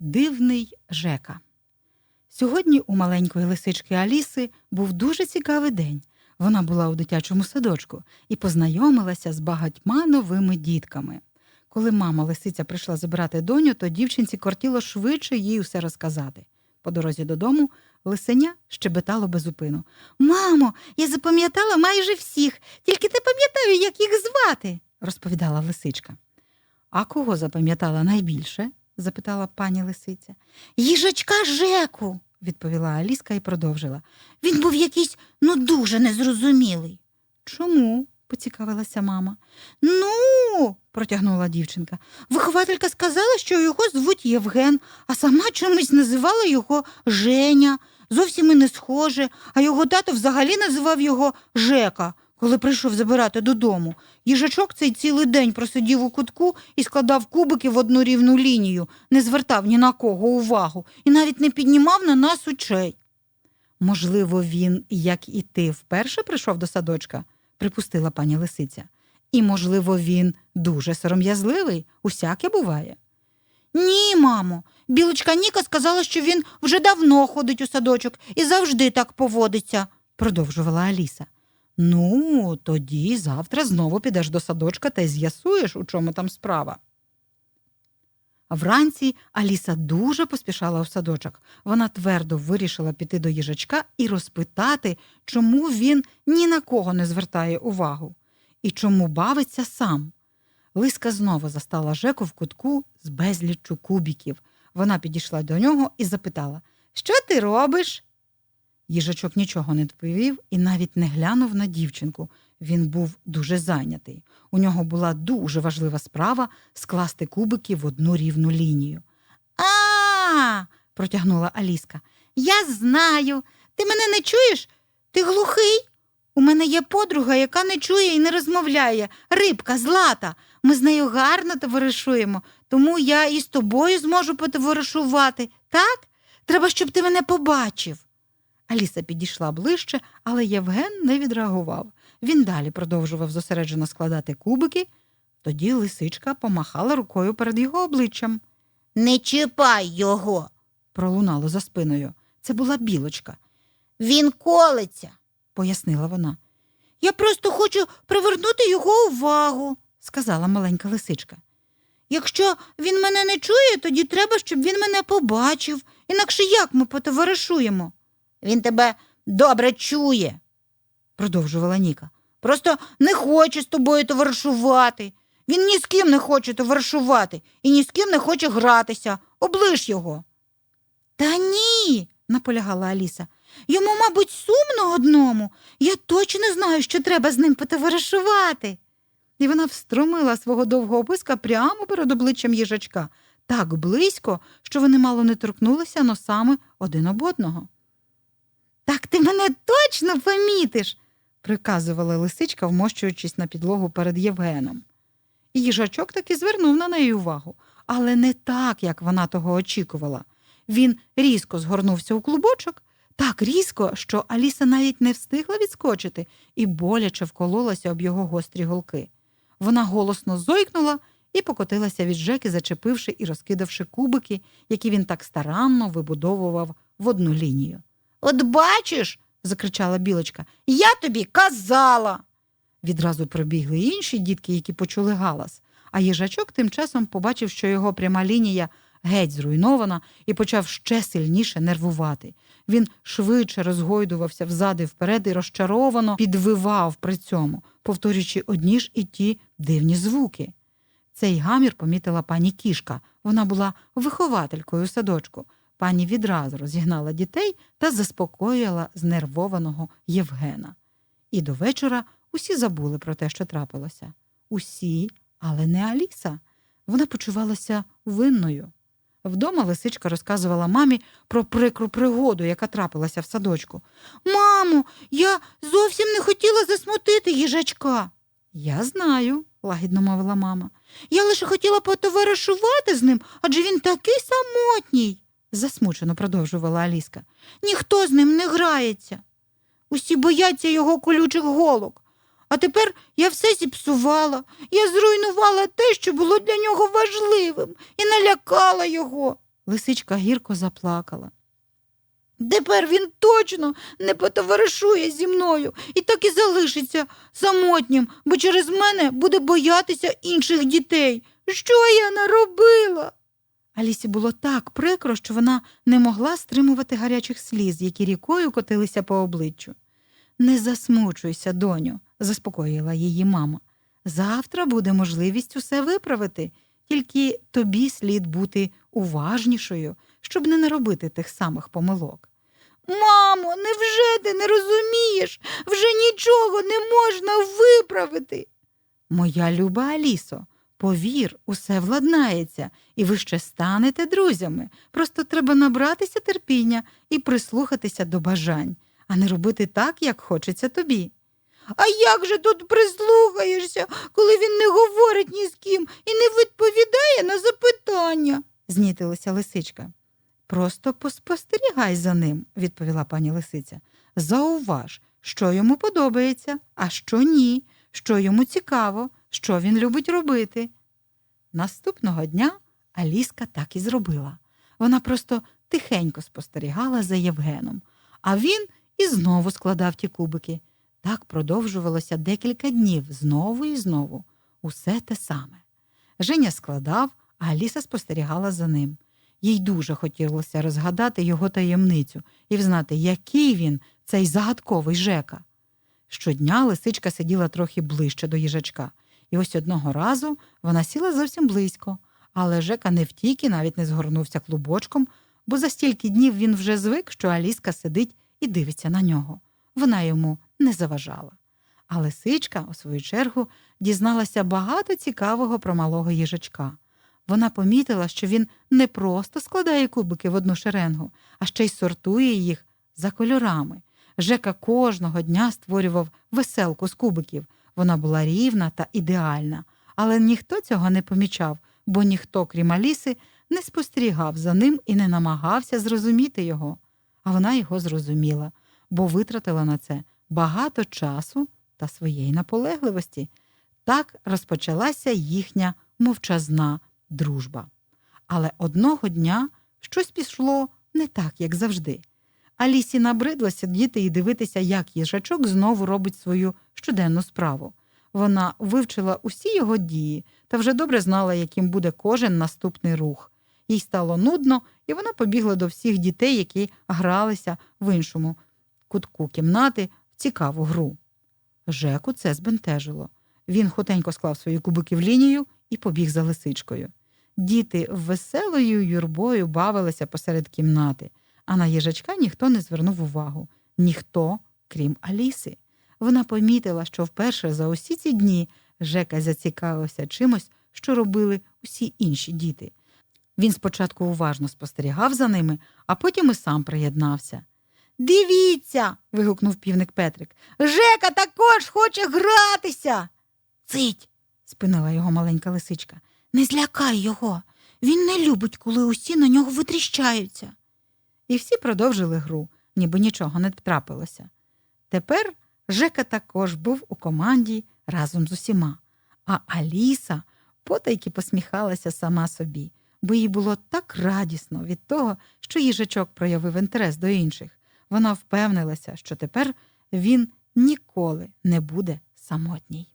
Дивний Жека. Сьогодні у маленької лисички Аліси був дуже цікавий день. Вона була у дитячому садочку і познайомилася з багатьма новими дітками. Коли мама лисиця прийшла забирати доню, то дівчинці кортіло швидше їй усе розказати. По дорозі додому лисеня щебетало безупину. Мамо, я запам'ятала майже всіх, тільки не пам'ятаю, як їх звати, розповідала лисичка. А кого запам'ятала найбільше? Запитала пані лисиця. Їжачка Жеку, відповіла Аліска і продовжила. Він був якийсь ну дуже незрозумілий. Чому? поцікавилася мама. Ну, протягнула дівчинка. Вихователька сказала, що його звуть Євген, а сама чомусь називала його Женя. Зовсім і не схоже, а його тато взагалі називав його Жека, коли прийшов забирати додому. Їжачок цей цілий день просидів у кутку і складав кубики в одну рівну лінію, не звертав ні на кого увагу і навіть не піднімав на нас очей. Можливо, він, як і ти, вперше прийшов до садочка, припустила пані лисиця. І, можливо, він дуже сором'язливий, усяке буває. Ні, мамо. Білочка Ніка сказала, що він вже давно ходить у садочок і завжди так поводиться, продовжувала Аліса. Ну, тоді завтра знову підеш до садочка та й з'ясуєш, у чому там справа. Вранці Аліса дуже поспішала у садочок. Вона твердо вирішила піти до їжачка і розпитати, чому він ні на кого не звертає увагу і чому бавиться сам. Лиска знову застала Жеку в кутку з безліччю кубіків. Вона підійшла до нього і запитала Що ти робиш? Їжачок нічого не відповів і навіть не глянув на дівчинку. Він був дуже зайнятий. У нього була дуже важлива справа скласти кубики в одну рівну лінію. А, протягнула Аліска. Я знаю. Ти мене не чуєш? Ти глухий? У мене є подруга, яка не чує і не розмовляє. Рибка, злата. Ми з нею гарно товаришуємо, тому я і з тобою зможу потоваришувати, так? Треба, щоб ти мене побачив. Аліса підійшла ближче, але Євген не відреагував. Він далі продовжував зосереджено складати кубики. Тоді лисичка помахала рукою перед його обличчям. Не чіпай його, пролунало за спиною. Це була білочка. Він колиться, пояснила вона. Я просто хочу привернути його увагу, сказала маленька лисичка. Якщо він мене не чує, тоді треба, щоб він мене побачив, інакше як ми потоваришуємо. Він тебе добре чує, продовжувала Ніка. Просто не хоче з тобою товаришувати. Він ні з ким не хоче товаришувати і ні з ким не хоче гратися. Оближ його. Та ні, наполягала Аліса. Йому, мабуть, сумно одному. Я точно знаю, що треба з ним потоваришувати. І вона встромила свого довгого писка прямо перед обличчям їжачка, так близько, що вони мало не торкнулися носами один об одного. Так ти мене точно помітиш, приказувала лисичка, вмощуючись на підлогу перед Євгеном. Їжачок таки звернув на неї увагу, але не так, як вона того очікувала. Він різко згорнувся у клубочок, так різко, що Аліса навіть не встигла відскочити і боляче вкололася об його гострі голки. Вона голосно зойкнула і покотилася від Жеки, зачепивши і розкидавши кубики, які він так старанно вибудовував в одну лінію. От бачиш, закричала білочка, я тобі казала. Відразу пробігли інші дітки, які почули галас, а їжачок тим часом побачив, що його пряма лінія геть зруйнована, і почав ще сильніше нервувати. Він швидше розгойдувався взади вперед і розчаровано підвивав при цьому, повторюючи одні ж і ті дивні звуки. Цей гамір помітила пані кішка. Вона була вихователькою у садочку. Пані відразу розігнала дітей та заспокоїла знервованого Євгена. І до вечора усі забули про те, що трапилося. Усі, але не Аліса. Вона почувалася винною. Вдома лисичка розказувала мамі про прикру пригоду, яка трапилася в садочку. Мамо, я зовсім не хотіла засмутити їжачка. Я знаю, лагідно мовила мама. Я лише хотіла потоваришувати з ним, адже він такий самотній, засмучено продовжувала Аліска. Ніхто з ним не грається. Усі бояться його колючих голок. А тепер я все зіпсувала. Я зруйнувала те, що було для нього важливим, і налякала його, Лисичка гірко заплакала. Тепер він точно не потоваришує зі мною і так і залишиться самотнім, бо через мене буде боятися інших дітей. Що я наробила? Алісі було так прикро, що вона не могла стримувати гарячих сліз, які рікою котилися по обличчю. Не засмучуйся, доню, заспокоїла її мама. Завтра буде можливість усе виправити, тільки тобі слід бути уважнішою, щоб не наробити тих самих помилок. Мамо, невже ти не розумієш? Вже нічого не можна виправити. Моя люба Алісо, повір, усе владнається, і ви ще станете друзями. Просто треба набратися терпіння і прислухатися до бажань, а не робити так, як хочеться тобі. А як же тут прислухаєшся, коли він не говорить ні з ким і не відповідає на запитання? знітилася лисичка. Просто поспостерігай за ним, відповіла пані лисиця. Зауваж, що йому подобається, а що ні, що йому цікаво, що він любить робити. Наступного дня Аліска так і зробила. Вона просто тихенько спостерігала за Євгеном, а він і знову складав ті кубики. Так продовжувалося декілька днів знову і знову. Усе те саме. Женя складав, а Аліса спостерігала за ним. Їй дуже хотілося розгадати його таємницю і взнати, який він, цей загадковий Жека. Щодня лисичка сиділа трохи ближче до їжачка, і ось одного разу вона сіла зовсім близько, але Жека не втік і навіть не згорнувся клубочком, бо за стільки днів він вже звик, що Аліска сидить і дивиться на нього. Вона йому не заважала. А лисичка, у свою чергу, дізналася багато цікавого про малого їжачка. Вона помітила, що він не просто складає кубики в одну шеренгу, а ще й сортує їх за кольорами. Жека кожного дня створював веселку з кубиків. Вона була рівна та ідеальна, але ніхто цього не помічав, бо ніхто, крім Аліси, не спостерігав за ним і не намагався зрозуміти його. А вона його зрозуміла, бо витратила на це багато часу та своєї наполегливості. Так розпочалася їхня мовчазна дружба. Але одного дня щось пішло не так, як завжди. Алісі набридлося діти і дивитися, як їжачок знову робить свою щоденну справу. Вона вивчила усі його дії та вже добре знала, яким буде кожен наступний рух. Їй стало нудно, і вона побігла до всіх дітей, які гралися в іншому кутку кімнати в цікаву гру. Жеку це збентежило. Він хутенько склав свої кубики в лінію і побіг за лисичкою. Діти веселою юрбою бавилися посеред кімнати, а на їжачка ніхто не звернув увагу. Ніхто, крім Аліси. Вона помітила, що вперше за усі ці дні Жека зацікавився чимось, що робили усі інші діти. Він спочатку уважно спостерігав за ними, а потім і сам приєднався. Дивіться. вигукнув півник Петрик. Жека також хоче гратися. Цить. спинила його маленька лисичка. Не злякай його. Він не любить, коли усі на нього витріщаються. І всі продовжили гру, ніби нічого не трапилося. Тепер Жека також був у команді разом з усіма, а Аліса потайки посміхалася сама собі, бо їй було так радісно від того, що їжачок проявив інтерес до інших. Вона впевнилася, що тепер він ніколи не буде самотній.